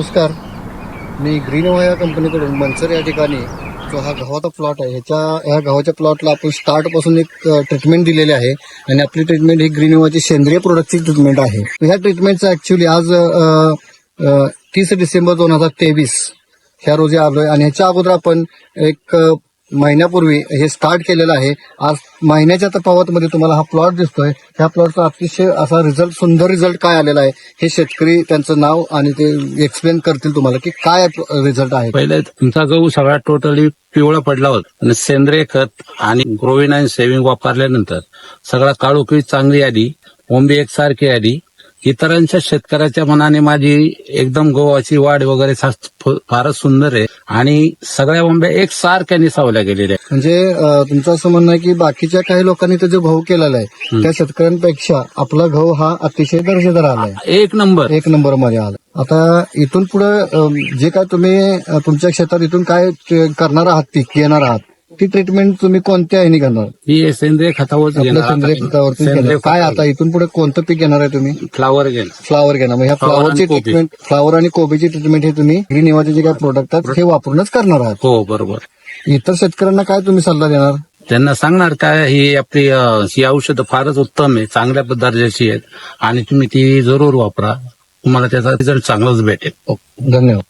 नमस्कार. मी ग्रीन या कंपनीकडून मनसर या ठिकाणी जो हा गव्हाचा प्लॉट आहे ह्याच्या ह्या गव्हाच्या प्लॉटला आपण स्टार्टपासून एक ट्रीटमेंट दिलेली आहे आणि आपली ट्रीटमेंट ही ग्रीन ची सेंद्रिय प्रोडक्टची ट्रीटमेंट आहे. ह्या ट्रीटमेंटचं ऍक्च्युली आज तीस डिसेंबर दोन हजार तेवीस ह्या रोजी आलोय आणि ह्याच्या अगोदर आपण एक महिन्यापूर्वी हे स्टार्ट केलेलं आहे. आज महिन्याच्या तफावतमध्ये तुम्हाला हा प्लॉट दिसतोय. ह्या प्लॉटचा अतिशय असा रिझल्ट सुंदर रिझल्ट काय आलेला आहे हे शेतकरी त्यांचं नाव आणि ते एक्सप्लेन करतील तुम्हाला की काय रिझल्ट आहे. पहिले तुमचा गहू सगळा टोटली पिवळा पडला होता. आणि सेंद्रिय खत आणि ग्रोविन आणि सेव्हिंग वापरल्यानंतर सगळा काळोखी चांगली आली ओंबी एकसारखी आली. इतरांच्या शेतकऱ्याच्या मनाने माझी एकदम गव्हाची वाढ वगैरे फारच सुंदर आहे. आणि सगळ्या ओंब्या एकसारख्या निसावल्या गेलेल्या आहेत. म्हणजे तुमचं असं म्हणणं आहे की बाकीच्या काही लोकांनी तो जो गहू केलेला आहे. त्या शेतकऱ्यांपेक्षा आपला गहू हा अतिशय दर्जेदार आलाय एक नंबर. एक नंबरमध्ये आला आता इथून पुढे जे काय तुम्ही तुमच्या क्षेत्रात इथून काय करणार आहात पीक घेणार आहात? ती ट्रीटमेंट तुम्ही कोणत्या ह्यानी करणार ही सेंद्रिय खतावर सेंद्रिय खतावरती घेणार. काय आता इथून पुढे कोणतं पीक घेणार आहे तुम्ही? फ्लावर घेणार. फ्लावर घेणार. मग ह्या फ्लावर आणि फ्लावरची कोबी. ट्रीटमेंट फ्लावर आणि कोबीची ट्रीटमेंट हे तुम्ही ग्रीन निवाचे जे काही प्रोडक्ट आहेत हे वापरूनच करणार आहात. हो बरोबर. इतर शेतकऱ्यांना काय तुम्ही सल्ला देणार? त्यांना सांगणार काय ही आपली अं, ही औषधं फारच उत्तम आहे चांगल्या दर्जाची आहेत. आणि तुम्ही ती जरूर वापरा. तुम्हाला त्याचा रिझल्ट चांगलाच भेटेल. धन्यवाद.